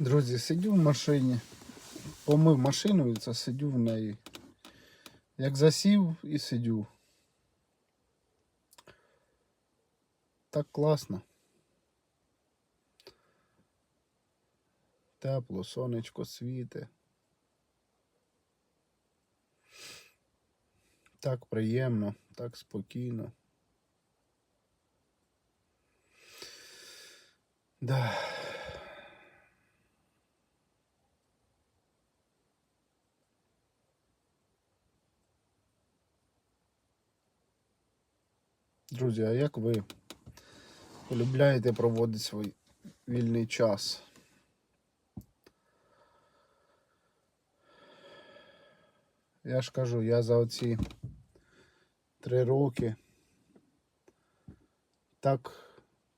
Друзі, сидю в машині, помив машину і це сидю в неї. Як засів і сидю. Так класно. Тепло, сонечко світе. Так приємно, так спокійно. Да. Друзі, а як ви полюбляєте проводити свій вільний час? Я ж кажу, я за оці три роки так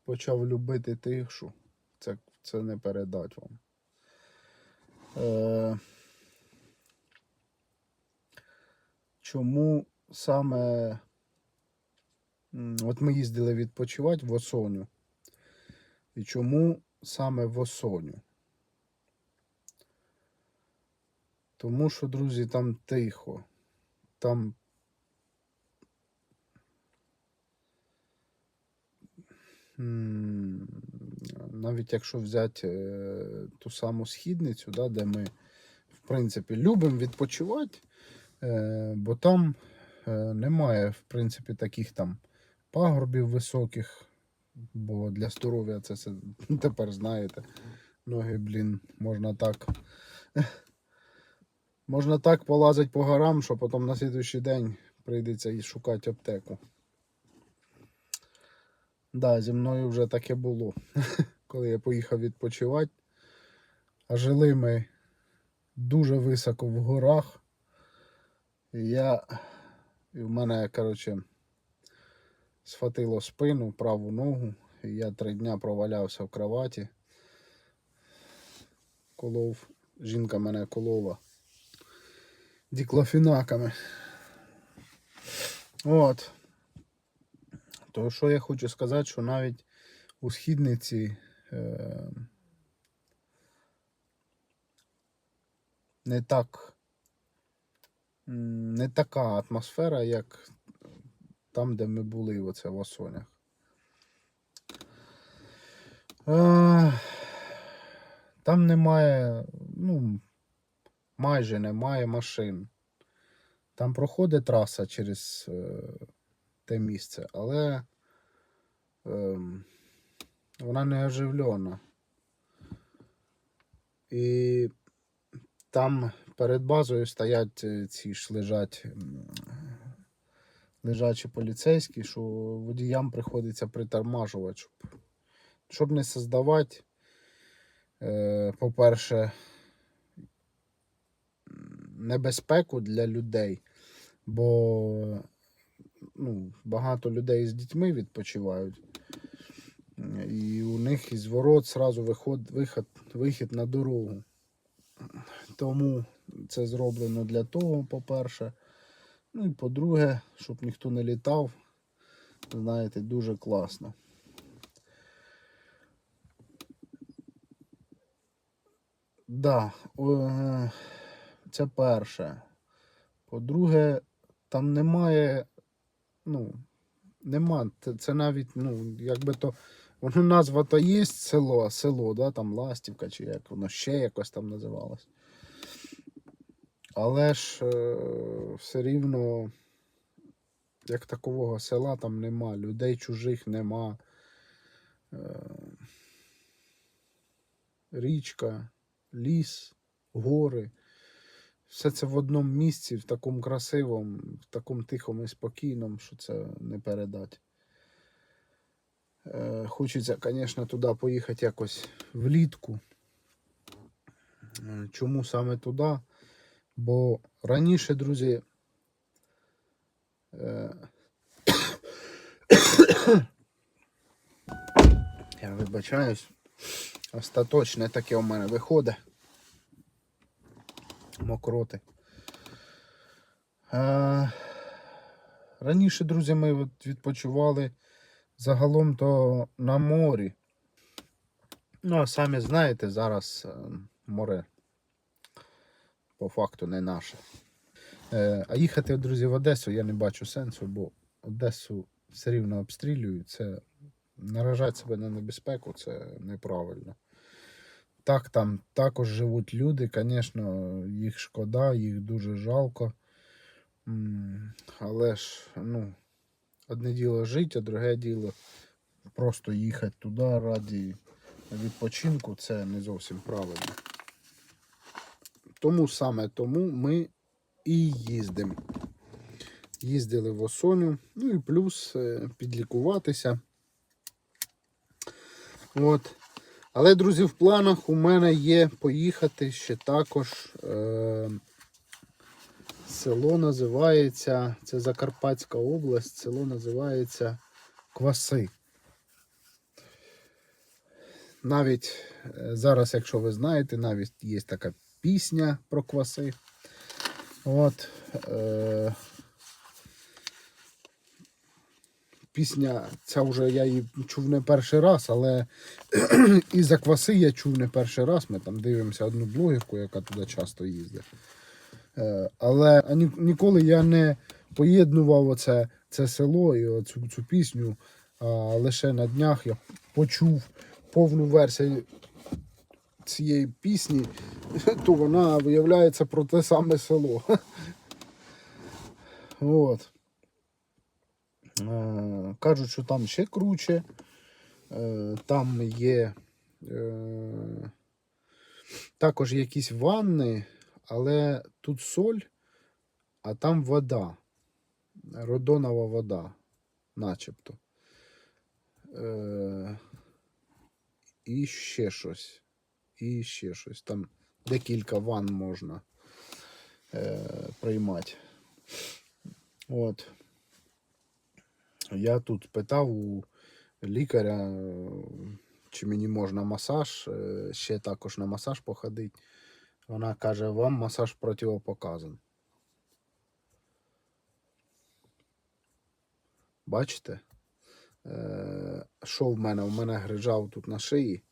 почав любити тишу. Це, це не передать вам. Е, чому саме От ми їздили відпочивати в Осоню. І чому саме в Осоню? Тому що, друзі, там тихо. Там. Навіть якщо взяти е, ту саму східницю, да, де ми, в принципі, любимо відпочивати, е, бо там е, немає, в принципі, таких там пагорбів високих, бо для здоров'я це все тепер знаєте. Ноги, блін, можна так. Можна так полазити по горам, що потім на слідуючий день прийдеться і шукати аптеку. Да, зі мною вже таке було, коли я поїхав відпочивати. А жили ми дуже високо в горах. І я. І в мене, коротше, схватило спину, праву ногу. І я три дня провалявся в кроваті. Колов. Жінка мене колола діклофінаками. От. То що я хочу сказати, що навіть у східниці е, не так не така атмосфера, як там, де ми були оце в Осонях. Е, там немає, ну, майже немає машин. Там проходить траса через е, те місце, але е, вона не оживлена. І там перед базою стоять е, ці ж лежать лежачі поліцейські, що водіям приходиться притормажувати, щоб, щоб не создавати, е, по-перше, небезпеку для людей, бо ну, багато людей з дітьми відпочивають. І у них із ворот зразу виход, виход, вихід на дорогу. Тому це зроблено для того, по-перше. Ну і по-друге, щоб ніхто не літав. Знаєте, дуже класно. Да, е, це перше. По-друге, там немає, ну, нема, це, навіть, ну, якби то, воно назва то є село, село, да, там Ластівка, чи як воно ще якось там називалось. Але ж е, все рівно, як такового села там нема, людей чужих нема. Е, річка, ліс, гори. Все це в одному місці, в такому красивому, в такому тихому і спокійному, що це не передати. Е, хочеться, звісно, туди поїхати якось влітку. Чому саме туди? Бо раніше, друзі, е, я вибачаюсь, остаточне таке у мене виходить. Мокроти. Е, раніше, друзі, ми відпочивали загалом то на морі. Ну, а самі знаєте, зараз е, море по факту не наше. Е, А їхати, друзі, в Одесу я не бачу сенсу, бо Одесу все рівно обстрілюють. Це наражати себе на небезпеку це неправильно. Так, там також живуть люди, звісно, їх шкода, їх дуже жалко. Але ж, ну, одне діло жити, а друге діло просто їхати туди раді відпочинку, це не зовсім правильно. Тому саме тому ми і їздимо. Їздили в Осоню, ну і плюс е, підлікуватися. От. Але, друзі, в планах у мене є поїхати ще також. Е- село називається, це Закарпатська область, село називається Кваси. Навіть е, зараз, якщо ви знаєте, навіть є така пісня про кваси. От, е, пісня, ця вже я її чув не перший раз, але і за кваси я чув не перший раз. Ми там дивимося одну блогерку, яка туди часто їздить. Е, але ні- ніколи я не поєднував оце, це село і оцю цю пісню. А лише на днях я почув повну версію цієї пісні, то вона виявляється про те саме село. От. Е, Кажуть, що там ще круче. Е, Там є е, також якісь ванни, але тут соль, а там вода. Родонова вода, начебто. І ще щось. І ще щось. Там декілька ванн можна е, приймати. От. Я тут питав у лікаря, е, чи мені можна масаж, е, ще також на масаж походити. Вона каже, вам масаж противопоказан. Бачите? Е, Що в мене? У мене грижав тут на шиї.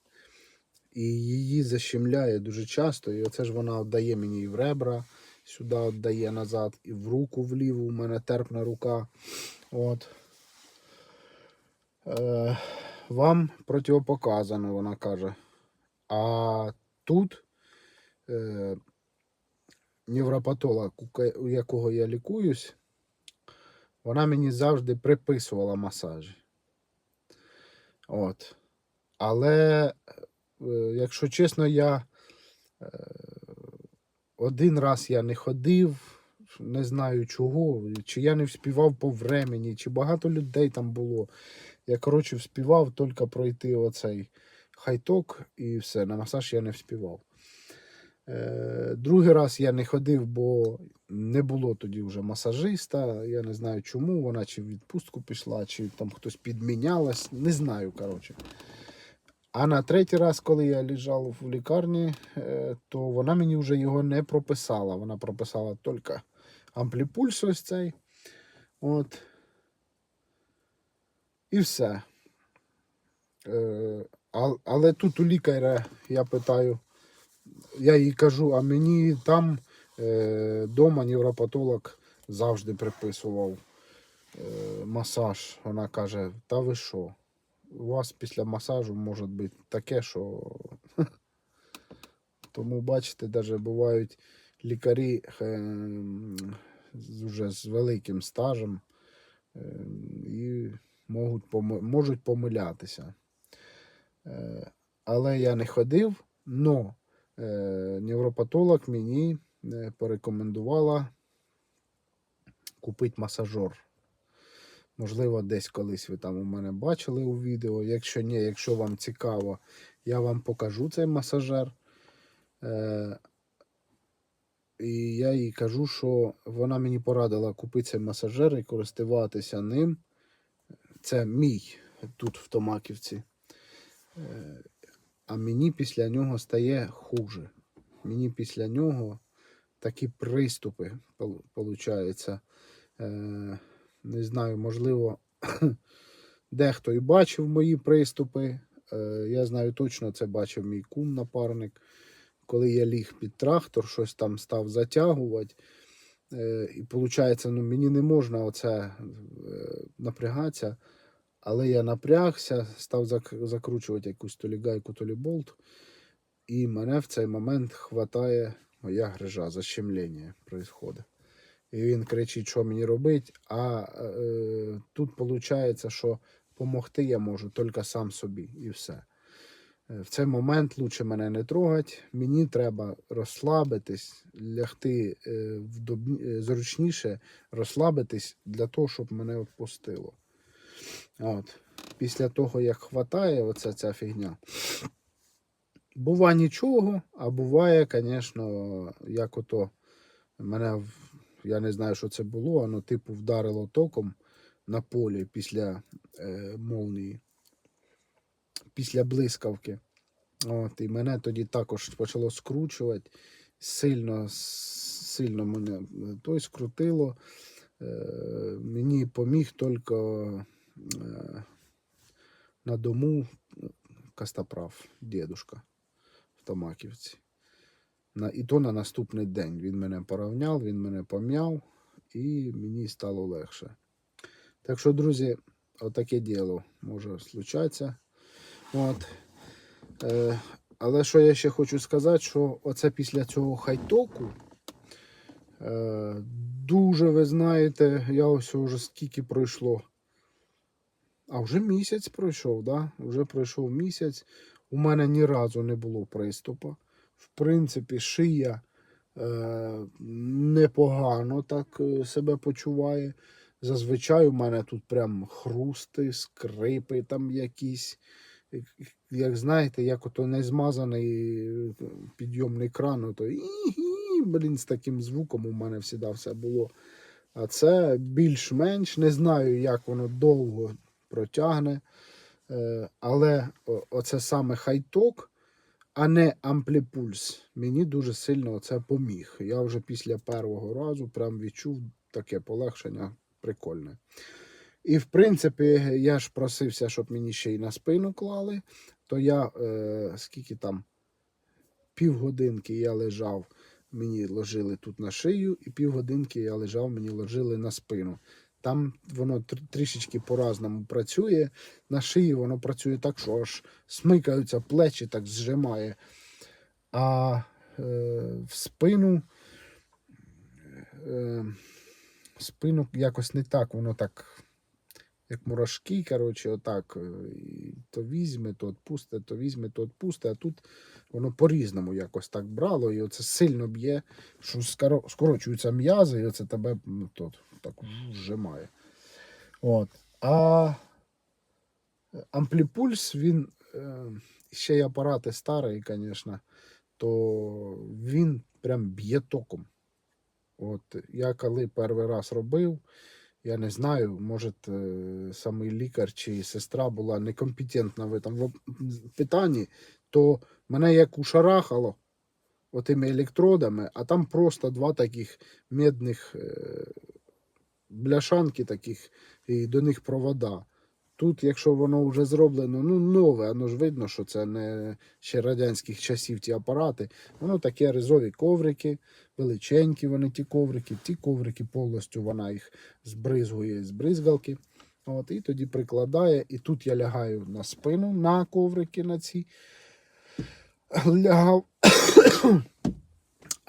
І її защемляє дуже часто. І оце ж вона віддає мені і в ребра, сюди віддає назад, і в руку вліву. У мене терпна рука. От. Е, вам противопоказано, вона каже. А тут е, невропатолог, у якого я лікуюсь, вона мені завжди приписувала масажі. От. Але, якщо чесно, я е, один раз я не ходив, не знаю чого, чи я не вспівав по времені, чи багато людей там було. Я, коротше, вспівав тільки пройти оцей хайток і все, на масаж я не вспівав. Е, другий раз я не ходив, бо не було тоді вже масажиста. Я не знаю чому. Вона чи в відпустку пішла, чи там хтось підмінялась. Не знаю, коротше. А на третій раз, коли я лежав в лікарні, е, то вона мені вже його не прописала. Вона прописала тільки ампліпульс ось цей. От. І все. Е, але тут у лікаря я питаю, я їй кажу, а мені там е, дома невропатолог завжди приписував е, масаж. Вона каже: Та ви що? У вас після масажу може бути таке, що. Тому, бачите, навіть бувають лікарі е, з- уже з великим стажем е, і можуть, можуть помилятися. Е, але я не ходив, но е, невропатолог мені е, порекомендувала купити масажер. Можливо, десь колись ви там у мене бачили у відео. Якщо ні, якщо вам цікаво, я вам покажу цей масажер. Е, і я їй кажу, що вона мені порадила купити цей масажер і користуватися ним. Це мій тут в Томаківці. Е, а мені після нього стає хуже. Мені після нього такі приступи, виходить. Е, не знаю, можливо, дехто і бачив мої приступи, Е, я знаю точно, це бачив мій кум напарник. Коли я ліг під трактор, щось там став затягувати. Е, і виходить, ну, мені не можна оце е, напрягатися. Але я напрягся, став закручувати якусь то лі то лі болт. І мене в цей момент хватає моя грижа, защемлення происходить. І він кричить, що мені робити. А е, тут виходить, що допомогти я можу тільки сам собі і все. Е, В цей момент лучше мене не трогати. Мені треба розслабитись, лягти е, вдобні- е, зручніше, розслабитись для того, щоб мене відпустило. От. Після того, як хватає оця ця фігня, бува нічого, а буває, звісно, як ото мене, я не знаю, що це було, воно типу вдарило током на полі після е, молнії, після блискавки. От, і мене тоді також почало скручувати. Сильно, сильно мене е, той скрутило. Е, мені поміг тільки е, на дому Костоправ, дедушка в Томаківці. І то на наступний день він мене порівняв, він мене пом'яв, і мені стало легше. Так що, друзі, отаке діло може случатися. От. Е, але що я ще хочу сказати, що оце після цього хайтоку. Е, дуже ви знаєте, я ось вже скільки пройшло. А вже місяць пройшов, да? Вже пройшов місяць. У мене ні разу не було приступу. В принципі, шия е, непогано так е, себе почуває. Зазвичай у мене тут прям хрусти, скрипи там якісь. Як- знаєте, як ото не змазаний е, підйомний кран, ото і-і, блін, з таким звуком у мене завжди все було. А це більш-менш не знаю, як воно довго протягне. Е, Але оце саме хайток, а не ампліпульс. Мені дуже сильно це поміг. Я вже після першого разу прям відчув таке полегшення прикольне. І в принципі, я ж просився, щоб мені ще й на спину клали. То я е, скільки там півгодинки я лежав, мені ложили тут на шию, і півгодинки я лежав, мені ложили на спину. Там воно трішечки по-разному працює. На шиї воно працює так, що аж смикаються плечі, так зжимає. А е, в спину, е, спину якось не так, воно так, як мурашки, коротше, отак. е, То візьме, то відпусте, то візьме, то відпусте. А тут воно по-різному якось так брало, і оце сильно б'є, що скоро- скорочуються м'язи, і оце тебе ну, тут, так зжимає. От. А ампліпульс, він е, ще й апарати старий, звісно, то він прям б'є током. От я коли перший раз робив, я не знаю, може, е, самий лікар чи сестра була некомпетентна в этом питанні, то мене як ушарахало отими електродами, а там просто два таких медних е, бляшанки таких, і до них провода. Тут, якщо воно вже зроблено, ну нове, воно ж видно, що це не ще радянських часів ті апарати. Воно таке ризові коврики, величенькі вони ті коврики. Ті коврики повністю вона їх збризгує з бризгалки. От, і тоді прикладає. І тут я лягаю на спину на коврики на ці. Лягав.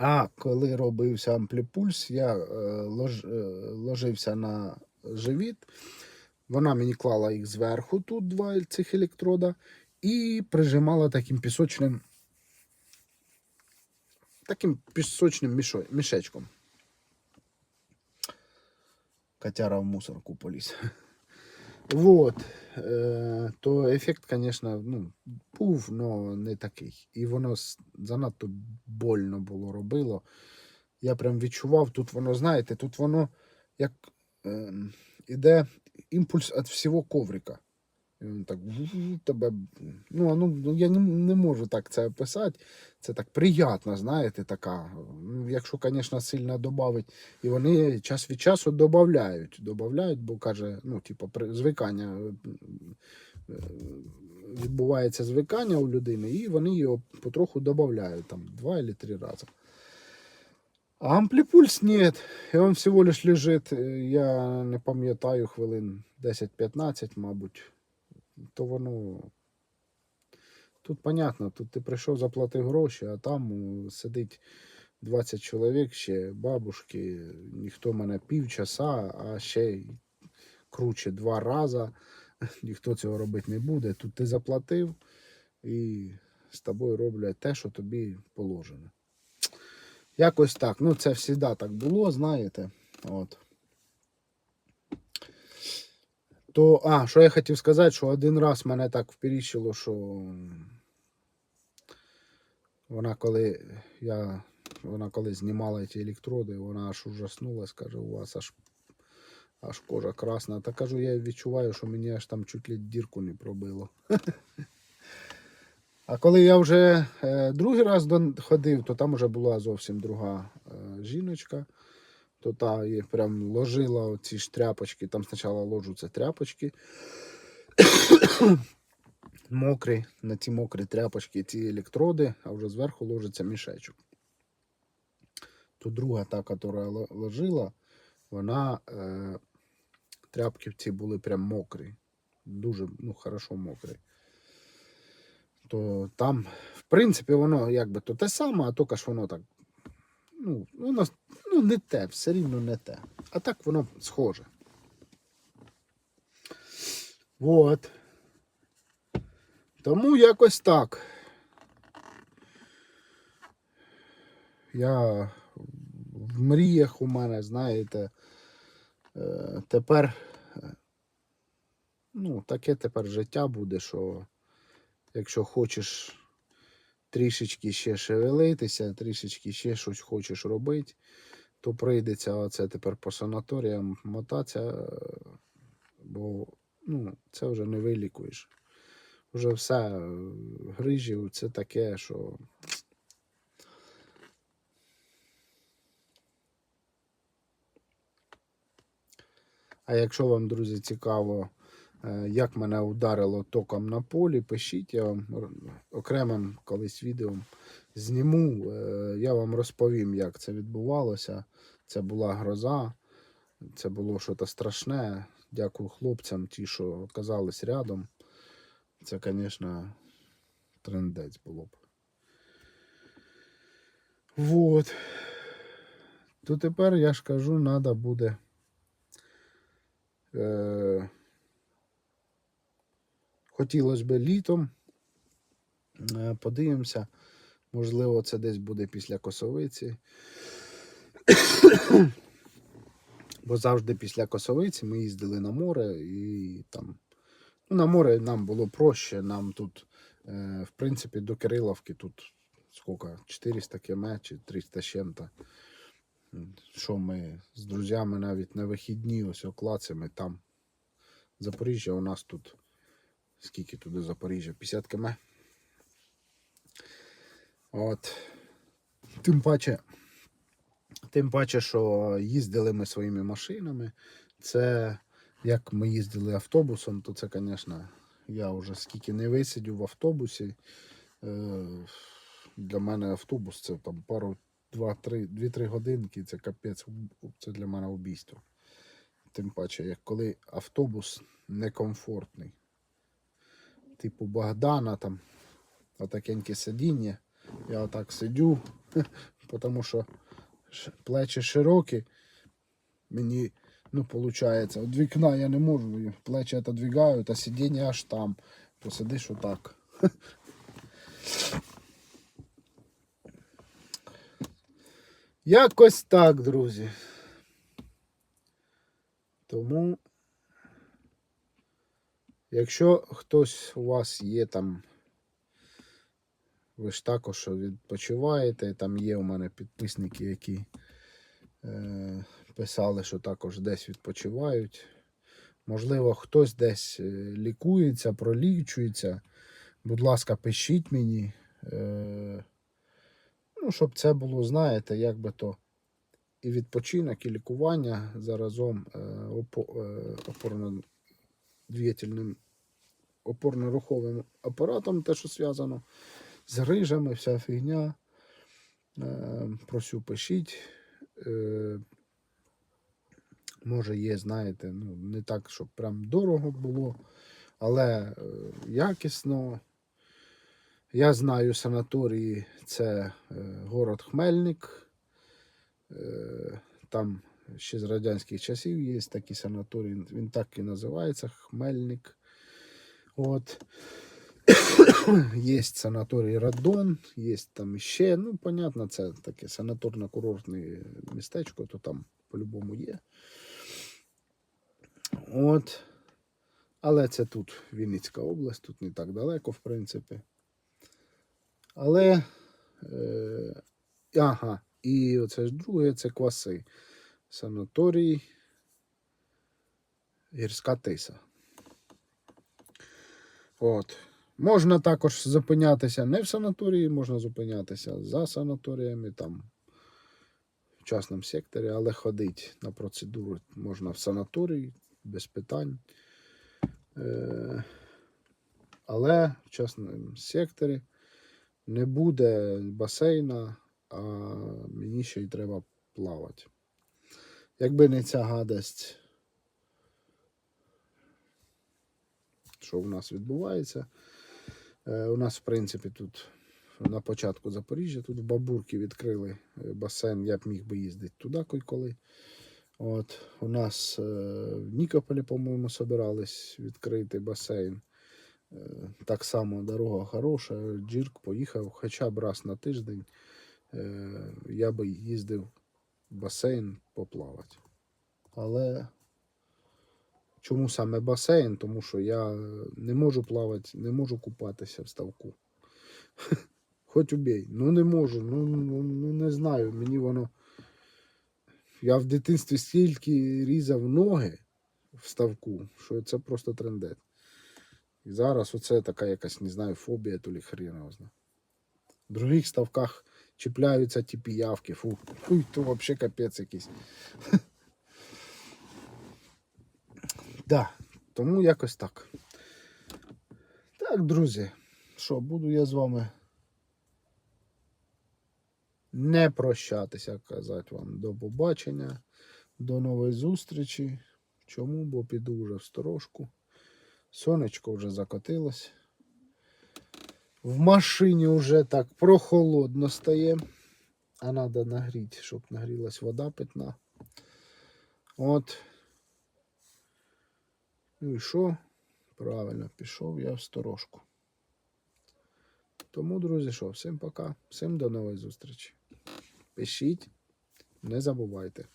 А коли робився ампліпульс, я е, лож, е, ложився на живіт. Вона мені клала їх зверху, тут два цих електрода, і прижимала таким пісочним, таким пісочним мішечком. Котяра в мусорку поліз. Вот. Е, то ефект, звісно, ну, був, але не такий. І воно занадто больно було робило. Я прям відчував, тут воно, знаєте, тут воно як е, іде імпульс від всього коврика. І він так тебе. Ну, ну, ну, я не, не можу так це описати. Це так приємно, знаєте, така. Ну, Якщо, звісно, сильно додати. І вони час від часу додають. Додають, бо каже, ну, типу, звикання е, відбувається звикання у людини, і вони його потроху додають там два или три рази. Ампліпульс нет. І він всього лиш лежить, е, я не пам'ятаю, хвилин 10-15, мабуть. То воно. Тут понятно, тут ти прийшов, заплатив гроші, а там сидить 20 чоловік ще, бабушки, ніхто мене півчаса, а ще круче два рази. Ніхто цього робити не буде. Тут ти заплатив і з тобою роблять те, що тобі положено. Якось так. Ну, це завжди так було, знаєте. От. То, а, що я хотів сказати, що один раз мене так вперіщило, що вона коли я вона коли знімала ті електроди, вона аж ужаснулась, каже, у вас аж, аж кожа красна. Та кажу, я відчуваю, що мені аж там чуть ли дірку не пробило. А коли я вже е, другий раз ходив, то там вже була зовсім друга е, жіночка. То та її прям ложила ці ж тряпочки. Там спочатку ложуться тряпочки. мокрі, на ці мокрі тряпочки, ці електроди, а вже зверху ложиться мішечок. То друга та, яка ло- ложила, вона е, тряпки ці були прям мокрі. Дуже ну, хорошо мокрі то там, в принципі, воно якби то те саме, а тільки ж воно так. Ну, воно ну, не те, все рівно не те. А так воно схоже. Вот. Тому якось так. Я в мріях у мене, знаєте, е, тепер, е, ну, таке тепер життя буде, що якщо хочеш трішечки ще шевелитися, трішечки ще щось хочеш робити, то прийдеться оце тепер по санаторіям мотатися, бо ну, це вже не вилікуєш. Вже все, е, грижі, це таке, що. А якщо вам, друзі, цікаво, як мене ударило током на полі, пишіть, я вам окремим колись відео зніму. е, Я вам розповім, як це відбувалося. Це була гроза, це було щось страшне. Дякую хлопцям, ті, що оказались рядом. Це, звісно, трендець було б. Вот. То тепер я ж кажу, треба буде. Е, хотілося б літом. Е, подивимося. Можливо, це десь буде після косовиці. Бо завжди після косовиці ми їздили на море і там. Ну, на море нам було проще. Нам тут, е, в принципі, до Кириловки тут скільки? 400 км чи 300 з чим-то. Що ми з друзями навіть на вихідні ось оклацями там. Запоріжжя у нас тут. Скільки туди Запоріжжя? 50 км. От. Тим паче, тим паче, що їздили ми своїми машинами. Це як ми їздили автобусом, то це, звісно, я вже скільки не висидів в автобусі. Е, Для мене автобус це там пару, два-три, дві-три годинки, це капець, це для мене убійство. Тим паче, як коли автобус некомфортний. Типу Богдана там, отакеньке сидіння. Я отак сидю, тому що плечі широкі. Мені, ну, виходить, від вікна я не можу, плечі отодвигаю, а сидіння аж там. Посидиш отак. Якось так, друзі. Тому, якщо хтось у вас є там, ви ж також відпочиваєте, там є у мене підписники, які е, писали, що також десь відпочивають. Можливо, хтось десь е, лікується, пролічується. Будь ласка, пишіть мені. Е, ну, щоб це було, знаєте, як би то і відпочинок, і лікування заразом е, опо, опорно-двигательним опорно-руховим апаратом, те, що зв'язано з грижами, вся фігня. Е, Просю, пишіть. Е, Може, є, знаєте, ну, не так, щоб прям дорого було, але е, якісно. Я знаю санаторії, це город Хмельник. Там ще з радянських часів є такий санаторій, він так і називається Хмельник. От. Є санаторій Радон, є там ще, ну, понятно, це таке санаторно-курортне містечко, то там по-любому є. От. Але це тут Вінницька область, тут не так далеко, в принципі. Але. Е, ага, і оце ж друге, це кваси. Санаторій. Гірська тиса. От. Можна також зупинятися не в санаторії, можна зупинятися за санаторіями, там в частному секторі, але ходити на процедуру можна в санаторії без питань. Е, але в частному секторі не буде басейна, а мені ще й треба плавати. Якби не ця гадость, що в нас відбувається. Е, у нас, в принципі, тут на початку Запоріжжя, тут в Бабурки відкрили е, басейн, я б міг би їздити туди коли. От, у нас е, в Нікополі, по-моєму, собирались відкрити басейн. Так само дорога хороша, Джирк поїхав хоча б раз на тиждень. Я би їздив басейн поплавати. Але чому саме басейн? Тому що я не можу плавати, не можу купатися в ставку. Хоч убій. Ну не можу, ну, ну, ну не знаю. Мені воно. Я в дитинстві стільки різав ноги в ставку, що це просто трендець. І зараз оце така якась, не знаю, фобія, то лі хрена. В других ставках чіпляються ті піявки. Фу, фу, то взагалі капець якийсь. Да, тому якось так. Так, друзі, що, буду я з вами не прощатися, казати вам до побачення, до нової зустрічі. Чому? Бо піду вже в сторожку. Сонечко вже закотилось. В машині вже так прохолодно стає. А треба нагріти, щоб нагрілась вода питна. От. Ну і що? Правильно, пішов я в сторожку. Тому, друзі, що, всім пока, всім до нової зустрічі. Пишіть, не забувайте.